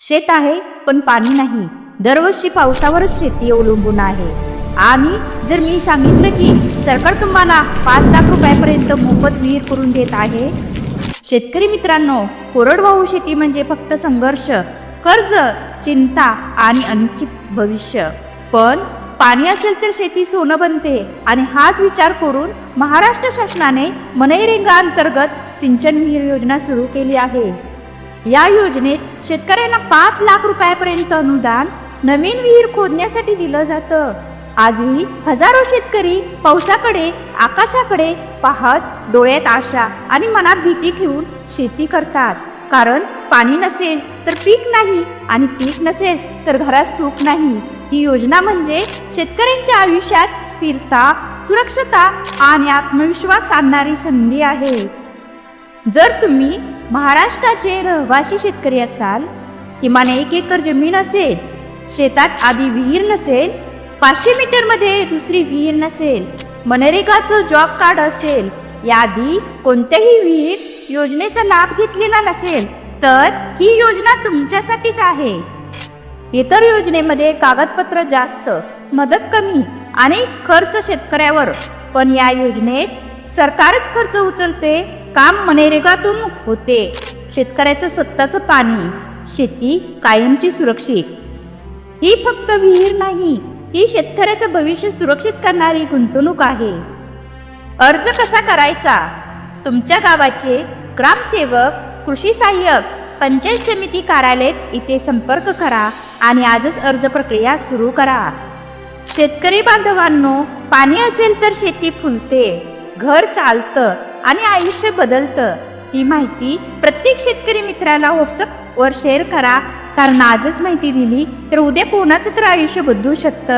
शेत आहे पण पाणी नाही. दरवर्षी पावसावरच शेती अवलंबून आहे. आणि जर मी सांगितलं की सरकार तुम्हाला पाच लाख रुपयापर्यंत मोफत विहीर करून देत आहे शेतकरी मित्रांनो कोरडवाहू शेती म्हणजे फक्त संघर्ष कर्ज चिंता आणि अनिश्चित भविष्य. पण पाणी असेल तर शेती सोनं बनते आणि हाच विचार करून महाराष्ट्र शासनाने मनरेगा अंतर्गत सिंचन विहीर योजना सुरू केली आहे. या योजनेत शेतकऱ्यांना पाच लाख रुपयापर्यंत अनुदान नवीन विहीर खोदण्यासाठी दिलं जातं. आजही हजारो शेतकरी पावसाकडे आकाशाकडे पाहत डोळ्यात आशा आणि मनात भीती घेऊन शेती करतात. कारण पाणी नसेल तर पीक नाही आणि पीक नसेल तर घरात सुख नाही. ही योजना म्हणजे शेतकऱ्यांच्या आयुष्यात स्थिरता सुरक्षता आणि आत्मविश्वास आणणारी संधी आहे. जर तुम्ही महाराष्ट्राचे रहिवासी शेतकरी असाल किमान एक एकर जमीन असेल शेतात आधी विहीर नसेल पाचशे मीटरमध्ये दुसरी विहीर नसेल मनरेगाचं जॉब कार्ड असेल याआधी कोणत्याही विहीर योजनेचा लाभ घेतलेला नसेल तर ही योजना तुमच्यासाठीच आहे. इतर योजनेमध्ये कागदपत्र जास्त मदत कमी आणि खर्च शेतकऱ्यावर पण या योजनेत सरकारच खर्च उचलते काम मनरेगातून होते. शेतकऱ्याचं स्वतःचं पाणी शेती कायमची सुरक्षित. ही फक्त विहीर नाही ही शेतकऱ्याचं भविष्य सुरक्षित करणारी गुंतवणूक आहे. अर्ज कसा करायचा? तुमच्या गावाचे ग्रामसेवक कृषी सहाय्यक पंचायत समिती कार्यालयात इथे संपर्क करा आणि आजच अर्ज प्रक्रिया सुरू करा. शेतकरी बांधवांनो पाणी असेल तर शेती फुलते. घर चालतं आणि आयुष्य बदलतं ही माहिती प्रत्येक शेतकरी मित्राला व्हॉट्सअपवर शेअर करा. कारण आजच माहिती दिली तर उद्या कोणाचं तर आयुष्य बदलू शकतं.